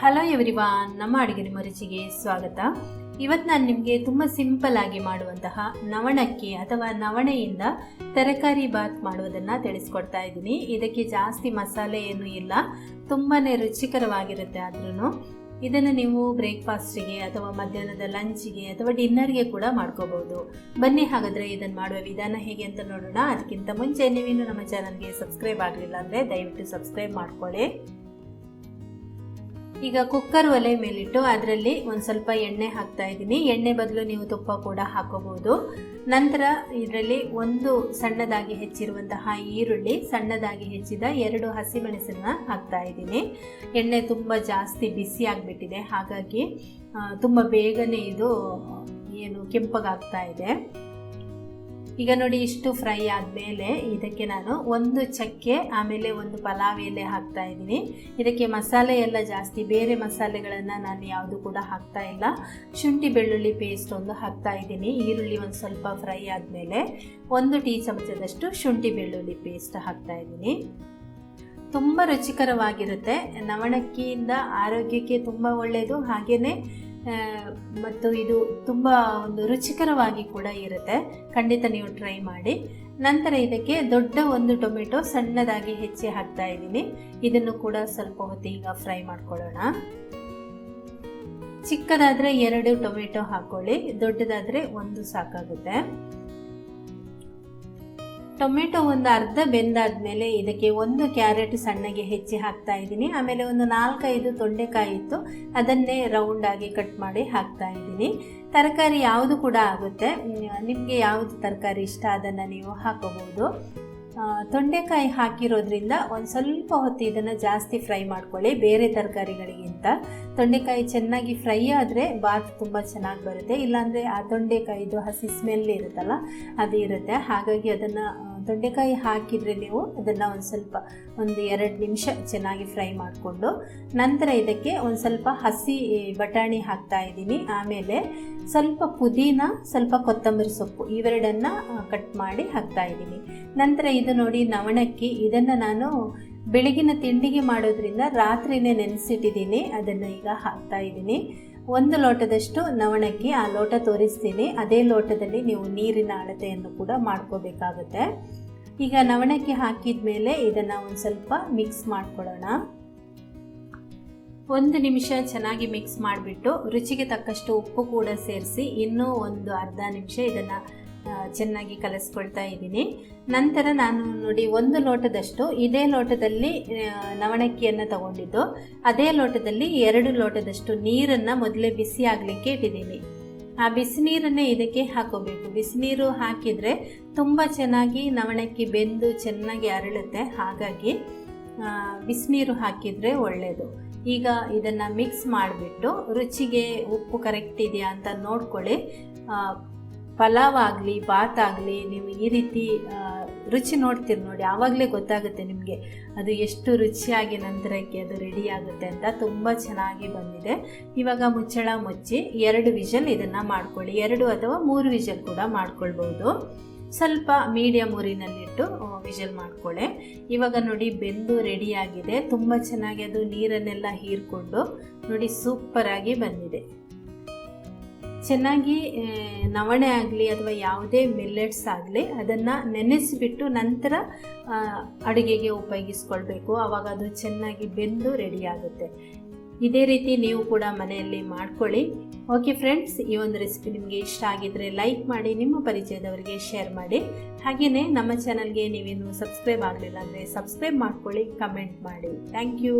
Hello everyone ನಮ್ಮ ಅಡುಗೆ ಮರುಚಿಗೆ ರುಚಿಗೆ ಸ್ವಾಗತ. ಇವತ್ತು ನಾನು ನಿಮಗೆ ತುಂಬ ಸಿಂಪಲ್ ಆಗಿ ಮಾಡುವಂತಹ ನವಣಕ್ಕಿ ಅಥವಾ ನವಣೆಯಿಂದ ತರಕಾರಿ ಬಾತ್ ಮಾಡುವುದನ್ನು ತಿಳಿಸ್ಕೊಡ್ತಾ ಇದ್ದೀನಿ. ಇದಕ್ಕೆ ಜಾಸ್ತಿ ಮಸಾಲೆ ಏನೂ ಇಲ್ಲ ತುಂಬಾ ರುಚಿಕರವಾಗಿರುತ್ತೆ ಆದ್ರೂ ಇದನ್ನು ನೀವು ಬ್ರೇಕ್ಫಾಸ್ಟಿಗೆ ಅಥವಾ ಮಧ್ಯಾಹ್ನದ ಲಂಚಿಗೆ ಅಥವಾ ಡಿನ್ನರ್ಗೆ ಕೂಡ ಮಾಡ್ಕೋಬಹುದು ಬನ್ನಿ ಹಾಗಾದರೆ ಇದನ್ನು ಮಾಡುವ ವಿಧಾನ ಹೇಗೆ ಅಂತ ನೋಡೋಣ. ಅದಕ್ಕಿಂತ ಮುಂಚೆ ನೀವೇನು ನಮ್ಮ ಚಾನಲ್ಗೆ ಸಬ್ಸ್ಕ್ರೈಬ್ ಆಗಲಿಲ್ಲ ಅಂದರೆ ದಯವಿಟ್ಟು ಸಬ್ಸ್ಕ್ರೈಬ್ ಮಾಡ್ಕೊಳ್ಳಿ. ಈಗ ಕುಕ್ಕರ್ ಒಲೆ ಮೇಲಿಟ್ಟು ಅದರಲ್ಲಿ ಒಂದು ಸ್ವಲ್ಪ ಎಣ್ಣೆ ಹಾಕ್ತಾ ಇದ್ದೀನಿ. ಎಣ್ಣೆ ಬದಲು ನೀವು ತುಪ್ಪ ಕೂಡ ಹಾಕೋಬಹುದು. ನಂತರ ಇದರಲ್ಲಿ ಒಂದು ಸಣ್ಣದಾಗಿ ಹೆಚ್ಚಿರುವಂತಹ ಈರುಳ್ಳಿ, ಸಣ್ಣದಾಗಿ ಹೆಚ್ಚಿದ ಎರಡು ಹಸಿಮೆಣಸನ್ನ ಹಾಕ್ತಾ ಇದ್ದೀನಿ. ಎಣ್ಣೆ ತುಂಬ ಜಾಸ್ತಿ ಬಿಸಿ ಆಗಿಬಿಟ್ಟಿದೆ. ಹಾಗಾಗಿ ತುಂಬ ಬೇಗನೆ ಇದು, ಏನು ಕೆಂಪಗಾಗ್ತಾ ಇದೆ. ಈಗ ನೋಡಿ ಇಷ್ಟು ಫ್ರೈ ಆದಮೇಲೆ ಇದಕ್ಕೆ ನಾನು ಒಂದು ಚಕ್ಕೆ, ಆಮೇಲೆ ಒಂದು ಪಲಾವ್ ಎಲೆ ಹಾಕ್ತಾ ಇದ್ದೀನಿ. ಇದಕ್ಕೆ ಮಸಾಲೆ ಎಲ್ಲ ಜಾಸ್ತಿ, ಬೇರೆ ಮಸಾಲೆಗಳನ್ನು ನಾನು ಯಾವುದು ಕೂಡ ಹಾಕ್ತಾ ಇಲ್ಲ. ಶುಂಠಿ, ಬೆಳ್ಳುಳ್ಳಿ ಪೇಸ್ಟ್ ಒಂದು ಹಾಕ್ತಾ ಇದ್ದೀನಿ. ಈರುಳ್ಳಿ ಒಂದು ಸ್ವಲ್ಪ ಫ್ರೈ ಆದಮೇಲೆ ಒಂದು ಟೀ ಚಮಚದಷ್ಟು ಶುಂಠಿ, ಬೆಳ್ಳುಳ್ಳಿ ಪೇಸ್ಟ್ ಹಾಕ್ತಾ ಇದ್ದೀನಿ. ತುಂಬ ರುಚಿಕರವಾಗಿರುತ್ತೆ. ನವಣಕ್ಕಿಯಿಂದ ಆರೋಗ್ಯಕ್ಕೆ ತುಂಬ ಒಳ್ಳೆಯದು ಹಾಗೆಯೇ ಮತ್ತು ಇದು ತುಂಬ ಒಂದು ರುಚಿಕರವಾಗಿ ಕೂಡ ಇರುತ್ತೆ. ಖಂಡಿತ ನೀವು ಟ್ರೈ ಮಾಡಿ. ನಂತರ ಇದಕ್ಕೆ ದೊಡ್ಡ ಒಂದು ಟೊಮೆಟೊ ಸಣ್ಣದಾಗಿ ಹೆಚ್ಚಿ ಹಾಕ್ತಾ ಇದ್ದೀನಿ. ಇದನ್ನು ಕೂಡ ಸ್ವಲ್ಪ ಹೊತ್ತು ಈಗ ಫ್ರೈ ಮಾಡ್ಕೊಳ್ಳೋಣ. ಚಿಕ್ಕದಾದರೆ ಎರಡು ಟೊಮೆಟೊ ಹಾಕೊಳ್ಳಿ, ದೊಡ್ಡದಾದರೆ ಒಂದು ಸಾಕಾಗುತ್ತೆ. ಟೊಮೆಟೊ ಒಂದು ಅರ್ಧ ಬೆಂದಾದ್ಮೇಲೆ ಇದಕ್ಕೆ ಒಂದು ಕ್ಯಾರೆಟ್ ಸಣ್ಣಗೆ ಹೆಚ್ಚಿ ಹಾಕ್ತಾ ಇದ್ದೀನಿ. ಆಮೇಲೆ ಒಂದು ನಾಲ್ಕೈದು ತೊಂಡೆಕಾಯಿ ಇತ್ತು. ಅದನ್ನೇ ರೌಂಡ್ ಆಗಿ ಕಟ್ ಮಾಡಿ ಹಾಕ್ತಾ ಇದ್ದೀನಿ. ತರಕಾರಿ ಯಾವುದು ಕೂಡ ಆಗುತ್ತೆ. ನಿಮಗೆ ಯಾವುದು ತರಕಾರಿ ಇಷ್ಟ ಅದನ್ನು ನೀವು ಹಾಕೋಬಹುದು. ತೊಂಡೆಕಾಯಿ ಹಾಕಿರೋದ್ರಿಂದ ಒಂದು ಸ್ವಲ್ಪ ಹೊತ್ತು ಇದನ್ನು ಜಾಸ್ತಿ ಫ್ರೈ ಮಾಡ್ಕೊಳ್ಳಿ, ಬೇರೆ ತರಕಾರಿಗಳಿಗಿಂತ. ತೊಂಡೆಕಾಯಿ ಚೆನ್ನಾಗಿ ಫ್ರೈ ಆದರೆ ಬಾತ್ ತುಂಬ ಚೆನ್ನಾಗಿ ಬರುತ್ತೆ. ಇಲ್ಲಾಂದರೆ ಆ ತೊಂಡೆಕಾಯಿದು ಹಸಿ ಸ್ಮೆಲ್ ಇರುತ್ತಲ್ಲ, ಅದು ಇರುತ್ತೆ. ಹಾಗಾಗಿ ಅದನ್ನು ತೊಂಡೆಕಾಯಿ ಹಾಕಿದರೆ ನೀವು ಅದನ್ನು ಒಂದು ಸ್ವಲ್ಪ ಒಂದು ಎರಡು ನಿಮಿಷ ಚೆನ್ನಾಗಿ ಫ್ರೈ ಮಾಡಿಕೊಂಡು ನಂತರ ಇದಕ್ಕೆ ಒಂದು ಸ್ವಲ್ಪ ಹಸಿ ಬಟಾಣಿ ಹಾಕ್ತಾ ಇದ್ದೀನಿ. ಆಮೇಲೆ ಸ್ವಲ್ಪ ಪುದೀನ, ಸ್ವಲ್ಪ ಕೊತ್ತಂಬರಿ ಸೊಪ್ಪು ಇವೆರಡನ್ನು ಕಟ್ ಮಾಡಿ ಹಾಕ್ತಾ ಇದ್ದೀನಿ. ನಂತರ ಇದು ನೋಡಿ ನವಣಕ್ಕಿ, ಇದನ್ನು ನಾನು ಬೆಳಗಿನ ತಿಂಡಿಗೆ ಮಾಡೋದ್ರಿಂದ ರಾತ್ರಿನೇ ನೆನೆಸಿಟ್ಟಿದ್ದೀನಿ. ಅದನ್ನು ಈಗ ಹಾಕ್ತಾ ಇದ್ದೀನಿ. ಒಂದು ಲೋಟದಷ್ಟು ನವಣಕ್ಕಿ ಆ ಲೋಟ ತೋರಿಸ್ತೀನಿ. ಅದೇ ಲೋಟದಲ್ಲಿ ನೀವು ನೀರಿನ ಅಳತೆಯನ್ನು ಕೂಡ ಮಾಡ್ಕೋಬೇಕಾಗುತ್ತೆ. ಈಗ ನವಣಕ್ಕಿ ಹಾಕಿದ ಮೇಲೆ ಇದನ್ನು ಒಂದು ಸ್ವಲ್ಪ ಮಿಕ್ಸ್ ಮಾಡ್ಕೊಳ್ಳೋಣ. ಒಂದು ನಿಮಿಷ ಚೆನ್ನಾಗಿ ಮಿಕ್ಸ್ ಮಾಡಿಬಿಟ್ಟು ರುಚಿಗೆ ತಕ್ಕಷ್ಟು ಉಪ್ಪು ಕೂಡ ಸೇರಿಸಿ ಇನ್ನೂ ಒಂದು ಅರ್ಧ ನಿಮಿಷ ಇದನ್ನು ಚೆನ್ನಾಗಿ ಕಲಿಸ್ಕೊಳ್ತಾ ಇದ್ದೀನಿ. ನಂತರ ನಾನು ನೋಡಿ ಒಂದು ಲೋಟದಷ್ಟು ಇದೇ ಲೋಟದಲ್ಲಿ ನವಣಕ್ಕಿಯನ್ನು ತಗೊಂಡಿದ್ದು. ಅದೇ ಲೋಟದಲ್ಲಿ ಎರಡು ಲೋಟದಷ್ಟು ನೀರನ್ನು ಮೊದಲೇ ಬಿಸಿ ಆಗಲಿಕ್ಕೆ ಇಟ್ಟಿದ್ದೀನಿ. ಆ ಬಿಸಿ ನೀರನ್ನೇ ಇದಕ್ಕೆ ಹಾಕೋಬೇಕು. ಬಿಸಿನೀರು ಹಾಕಿದರೆ ತುಂಬ ಚೆನ್ನಾಗಿ ನವಣಕ್ಕಿ ಬೆಂದು ಚೆನ್ನಾಗಿ ಅರಳುತ್ತೆ. ಹಾಗಾಗಿ ಬಿಸಿನೀರು ಹಾಕಿದರೆ ಒಳ್ಳೆಯದು ಈಗ ಇದನ್ನು ಮಿಕ್ಸ್ ಮಾಡಿಬಿಟ್ಟು ರುಚಿಗೆ ಉಪ್ಪು ಕರೆಕ್ಟ್ ಇದೆಯಾ ಅಂತ ನೋಡ್ಕೊಳ್ಳಿ. ಪಲಾವ್ ಆಗಲಿ ಬಾತ್ ಆಗಲಿ ನೀವು ಈ ರೀತಿ ರುಚಿ ನೋಡ್ತೀರಿ ನೋಡಿ, ಆವಾಗಲೇ ಗೊತ್ತಾಗುತ್ತೆ ನಿಮಗೆ ಅದು ಎಷ್ಟು ರುಚಿಯಾಗಿ ನಂತರಕ್ಕೆ ಅದು ರೆಡಿ ಆಗುತ್ತೆ ಅಂತ. ತುಂಬ ಚೆನ್ನಾಗಿ ಬಂದಿದೆ. ಇವಾಗ ಮುಚ್ಚಳ ಮುಚ್ಚಿ ಎರಡು ವಿಷಲ್ ಇದನ್ನು ಮಾಡ್ಕೊಳ್ಳಿ. ಎರಡು ಅಥವಾ ಮೂರು ವಿಷಲ್ ಕೂಡ ಮಾಡ್ಕೊಳ್ಬೋದು ಸ್ವಲ್ಪ ಮೀಡಿಯಮ್ ಊರಿನಲ್ಲಿಟ್ಟು ವಿಷಲ್ ಮಾಡ್ಕೊಳ್ಳಿ. ಇವಾಗ ನೋಡಿ, ಬೆಂದು ರೆಡಿಯಾಗಿದೆ ತುಂಬ ಚೆನ್ನಾಗಿ ಅದು ನೀರನ್ನೆಲ್ಲ ಹೀರ್ಕೊಂಡು ನೋಡಿ, ಸೂಪರಾಗಿ ಬಂದಿದೆ. ಚೆನ್ನಾಗಿ ನವಣೆ ಆಗಲಿ ಅಥವಾ ಯಾವುದೇ ಮಿಲ್ಲೆಟ್ಸ್ ಆಗಲಿ ಅದನ್ನು ನೆನೆಸಿಬಿಟ್ಟು ನಂತರ ಅಡುಗೆಗೆ ಉಪಯೋಗಿಸ್ಕೊಳ್ಬೇಕು. ಆವಾಗ ಅದು ಚೆನ್ನಾಗಿ ಬೆಂದು ರೆಡಿ ಆಗುತ್ತೆ. ಇದೇ ರೀತಿ ನೀವು ಕೂಡ ಮನೆಯಲ್ಲಿ ಮಾಡ್ಕೊಳ್ಳಿ. ಓಕೆ ಫ್ರೆಂಡ್ಸ್ ಈ ಒಂದು ರೆಸಿಪಿ ನಿಮಗೆ ಇಷ್ಟ ಆಗಿದ್ದರೆ ಲೈಕ್ ಮಾಡಿ, ನಿಮ್ಮ ಪರಿಚಯದವರಿಗೆ ಶೇರ್ ಮಾಡಿ. ಹಾಗೆಯೇ ನಮ್ಮ ಚಾನಲ್ಗೆ ನೀವೇನು ಸಬ್ಸ್ಕ್ರೈಬ್ ಆಗಲಿಲ್ಲ ಅಂದರೆ ಸಬ್ಸ್ಕ್ರೈಬ್ ಮಾಡ್ಕೊಳ್ಳಿ ಕಮೆಂಟ್ ಮಾಡಿ. Thank you